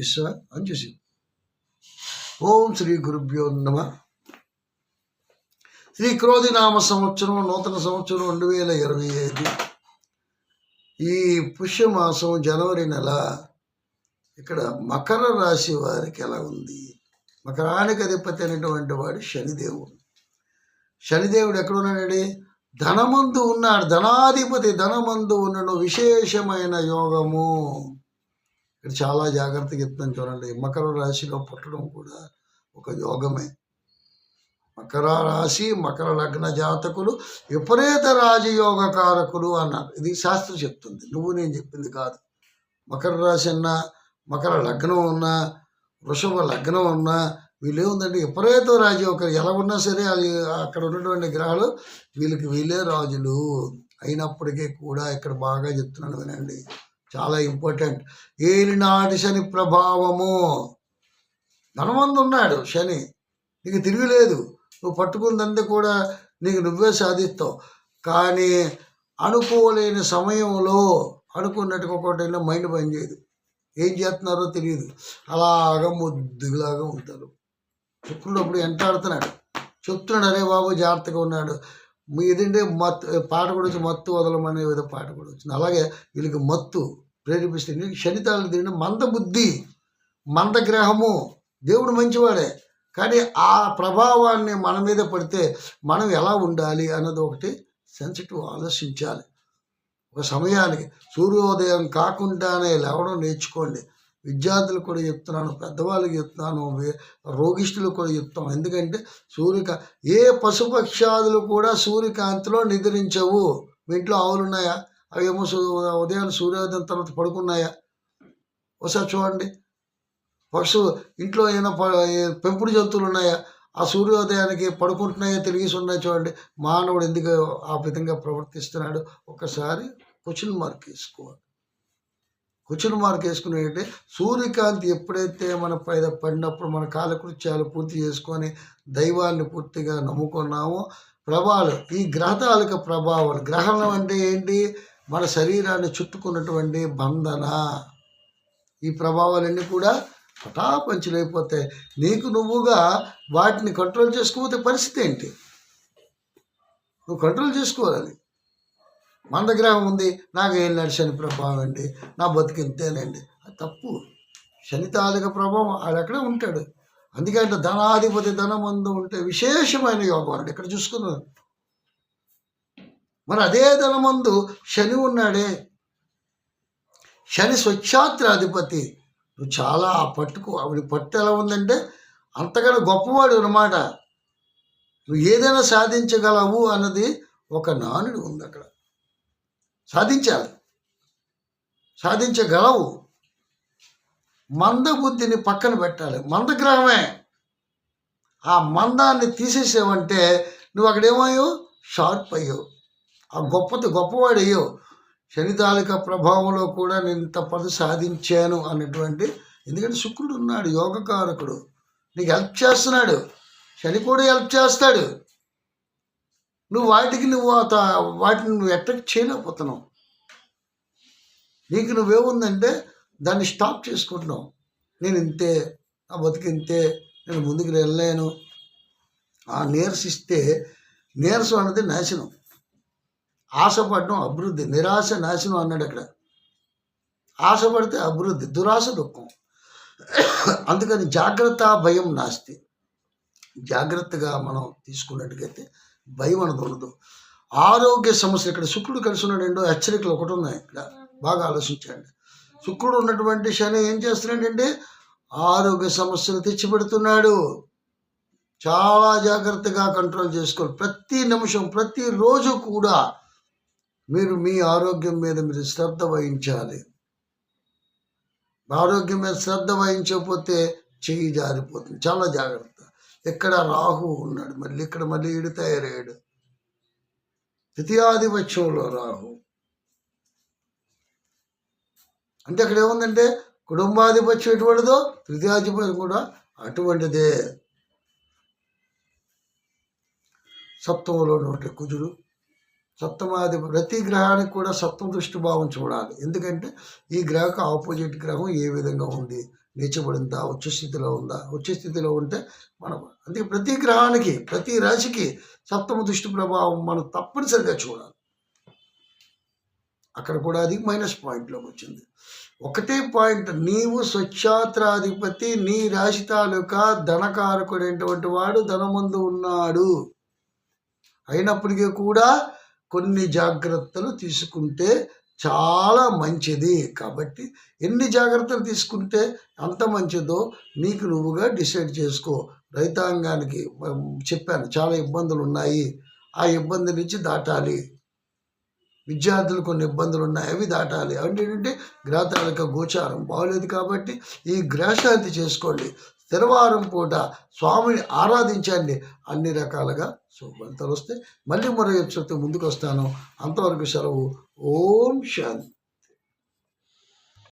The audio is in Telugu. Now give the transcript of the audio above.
చేసా అని చూసి ఓం శ్రీ గురుభ్యో నమ. శ్రీ క్రోధినామ సంవత్సరం నూతన సంవత్సరం రెండు వేల ఇరవై ఐదు. ఈ పుష్యమాసం జనవరి నెల ఇక్కడ మకర రాశి వారికి ఎలా ఉంది? మకరానికి అధిపతి అయినటువంటి వాడు శనిదేవుడు. శనిదేవుడు ఎక్కడ ఉన్నాడండి? ధనమందు ఉన్నాడు. ధనాధిపతి ధనమందు ఉండడం విశేషమైన యోగము. ఇక్కడ చాలా జాగ్రత్తగా చెప్తాను చూడండి. మకర రాశిలో పుట్టడం కూడా ఒక యోగమే. మకర రాశి మకర లగ్న జాతకులు విపరీత రాజయోగ కారకులు అన్నారు. ఇది శాస్త్రం చెప్తుంది. నువ్వు నేను చెప్పింది కాదు. మకర రాశి అన్నా మకర లగ్నం ఉన్నా వృషభ లగ్నం ఉన్నా వీళ్ళు ఏముందంటే విపరీత రాజయోగ ఎలా ఉన్నా సరే అది అక్కడ ఉన్నటువంటి గ్రహాలు వీళ్ళకి వీళ్ళే రాజులు. అయినప్పటికీ కూడా ఇక్కడ బాగా చెప్తున్నాను వినండి. చాలా ఇంపార్టెంట్. ఏలినాటి శని ప్రభావము. ధనవంతు ఉన్నాడు శని. నీకు తిరిగిలేదు. నువ్వు పట్టుకుందంతా కూడా నీకు నువ్వే సాధిస్తావు. కానీ అనుకోలేని సమయంలో అనుకున్నట్టుగా ఒకటైనా మైండ్ పనిచేయదు ఏం చేస్తున్నారో తెలియదు. అలాగా ముద్దులాగా ఉంటారు. శుక్రుడు అప్పుడు ఎంటాడుతున్నాడు చెప్తున్నాడు అరే బాబు జాగ్రత్తగా ఉన్నాడు. ఇదంటే మత్తు పాట కూడా వచ్చి మత్తు వదలమనే విధ పాట కూడా వచ్చింది. అలాగే వీళ్ళకి మత్తు ప్రేరేపిస్తుంది. శనితాలు తిరిగిన మంద బుద్ధి మంద గ్రహము దేవుడు మంచివాడే. కానీ ఆ ప్రభావాన్ని మన మీద పడితే మనం ఎలా ఉండాలి అన్నది ఒకటి సెన్సిటివ్ ఆలోచించాలి. ఒక సమయానికి సూర్యోదయం కాకుండానే లేవడం నేర్చుకోండి. విద్యార్థులు కూడా చెప్తున్నాను పెద్దవాళ్ళకి చెప్తున్నాను రోగిష్ఠులు కూడా చెప్తున్నాను ఎందుకంటే సూర్యకా ఏ పశుపక్షాదులు కూడా సూర్యకాంతిలో నిద్రించవు. మీ ఇంట్లో ఆవులు ఉన్నాయా అవేమో ఉదయాన్ని సూర్యోదయం తర్వాత పడుకున్నాయా? ఒకసారి చూడండి. పక్షు ఇంట్లో ఏమైనా ప- పెంపుడు జంతువులు ఉన్నాయా? ఆ సూర్యోదయానికి పడుకుంటున్నాయో తిరిగేసి ఉన్నాయి చూడండి. మానవుడు ఎందుకు ఆ విధంగా ప్రవర్తిస్తున్నాడు? ఒకసారి క్వశ్చన్ మార్క్ వేసుకోవాలి. క్వశ్చన్ మార్క్ వేసుకునేటంటే సూర్యకాంతి ఎప్పుడైతే మన పైన పడినప్పుడు మన కాలకృత్యాలు పూర్తి చేసుకొని దైవాన్ని పూర్తిగా నమ్ముకున్నామో ప్రభావాలు ఈ గ్రహాలకు ప్రభావాలు గ్రహణం అంటే ఏంటి? మన శరీరాన్ని చుట్టుకున్నటువంటి బంధన ఈ ప్రభావాలన్నీ కూడా పటాపంచులైపోతాయి నీకు నువ్వుగా వాటిని కంట్రోల్ చేసుకోకపోతే పరిస్థితి ఏంటి? నువ్వు కంట్రోల్ చేసుకోవాలి. మందగ్రహం ఉంది? నాకు ఏం లేదు శని ప్రభావం అండి. నా బతికింతేనండి అది తప్పు. శనితాలిక ప్రభావం ఆడక్కడే ఉంటాడు. అందుకంటే ధనాధిపతి ధనమందు ఉంటే విశేషమైన యోగం అండి. ఇక్కడ చూసుకున్నాను మరి అదే ధనమందు శని ఉన్నాడే. శని స్వచ్ఛాత్రాధిపతి. నువ్వు చాలా పట్టుకో ఆవిడ పట్టు ఎలా ఉందంటే అంతకన్నా గొప్పవాడు అనమాట నువ్వు ఏదైనా సాధించగలవు అన్నది ఒక నానుడు ఉంది అక్కడ. సాధించాలి. సాధించగలవు. మందబుద్ధిని పక్కన పెట్టాలి. మందగ్రహమే. ఆ మందాన్ని తీసేసావంటే నువ్వు అక్కడేమయ్యావు? షార్ప్ అయ్యావు. ఆ గొప్పది గొప్పవాడు అయ్యావు శని ప్రభావంలో కూడా నేను ఇంత పది సాధించాను అన్నటువంటి ఎందుకంటే శుక్రుడు ఉన్నాడు యోగకారకుడు. నీకు హెల్ప్ చేస్తున్నాడు. శని కూడా హెల్ప్ చేస్తాడు. నువ్వు వాటికి నువ్వు వాటిని నువ్వు అట్రాక్ట్ చేయలేకపోతున్నావు. నీకు నువ్వేముందంటే దాన్ని స్టాప్ చేసుకుంటున్నావు. నేను ఇంతే నా బతికి ఇంతే నేను ముందుకు వెళ్ళలేను. ఆ నీరసిస్తే నీరసం అనేది నాశనం. ఆశపడడం అభివృద్ధి నిరాశ నాశనం అన్నాడు అక్కడ. ఆశపడితే అభివృద్ధి దురాశ దుఃఖం. అందుకని జాగ్రత్త భయం నాస్తి. జాగ్రత్తగా మనం తీసుకున్నట్టుగైతే భయం అనేది ఉండదు. ఆరోగ్య సమస్యలు ఇక్కడ శుక్రుడు కలిసి ఉన్నాడు హెచ్చరికలు ఒకటి ఉన్నాయి ఇక్కడ. బాగా ఆలోచించండి. శుక్రుడు ఉన్నటువంటి శని ఏం చేస్తున్నాడంటే ఆరోగ్య సమస్యలు తెచ్చిపెడుతున్నాడు. చాలా జాగ్రత్తగా కంట్రోల్ చేసుకోవాలి. ప్రతి నిమిషం ప్రతిరోజు కూడా మీరు మీ ఆరోగ్యం మీద మీరు శ్రద్ధ వహించాలి. ఆరోగ్యం మీద శ్రద్ధ వహించకపోతే చెయ్యి జారిపోతుంది. చాలా జాగ్రత్త. ఇక్కడ రాహు ఉన్నాడు మళ్ళీ ఇక్కడ మళ్ళీ ఈడు తయారయ్యాడు. ద్వితీయాధిపత్యంలో రాహు. అంటే అక్కడ ఏముందంటే కుటుంబాధిపత్యం ఎటువంటిదో తృతీయాధిపత్యం కూడా అటువంటిదే. సప్తమంలో ఉన్నటువంటి కుజుడు సప్తమాది ప్రతి గ్రహానికి కూడా సప్తమ దృష్టి భావం చూడాలి. ఎందుకంటే ఈ గ్రహకు ఆపోజిట్ గ్రహం ఏ విధంగా ఉంది? నీచబడిందా? ఉచ్చ స్థితిలో ఉందా? ఉచ్చ స్థితిలో ఉంటే మనం అందుకే ప్రతి గ్రహానికి ప్రతి రాశికి సప్తమ దృష్టి ప్రభావం మనం తప్పనిసరిగా చూడాలి. అక్కడ కూడా అది మైనస్ పాయింట్లోకి వచ్చింది. ఒకటే పాయింట్ నీవు స్వచ్ఛాత్రాధిపతి నీ రాశి తాలూకా ధనకారకుడైనటువంటి వాడు ధనమందు ఉన్నాడు. అయినప్పటికీ కూడా కొన్ని జాగ్రత్తలు తీసుకుంటే చాలా మంచిది. కాబట్టి ఎన్ని జాగ్రత్తలు తీసుకుంటే అంత మంచిదో నీకు నువ్వుగా డిసైడ్ చేసుకో. రైతాంగానికి చెప్పాను చాలా ఇబ్బందులు ఉన్నాయి. ఆ ఇబ్బంది నుంచి దాటాలి. విద్యార్థులు కొన్ని ఇబ్బందులు ఉన్నాయి. అవి దాటాలి. అంటే ఏంటంటే గ్రహతాళిక గోచారం బాగలేదు కాబట్టి ఈ గ్రహశాంతి చేసుకోండి. శనివారం పూట స్వామిని ఆరాధించండి. అన్ని రకాలుగా శుభంతలు వస్తాయి. మళ్ళీ మరో ఎపిసోడ్తో ముందుకు వస్తాను అంతవరకు సెలవు. ఓం శాంతి.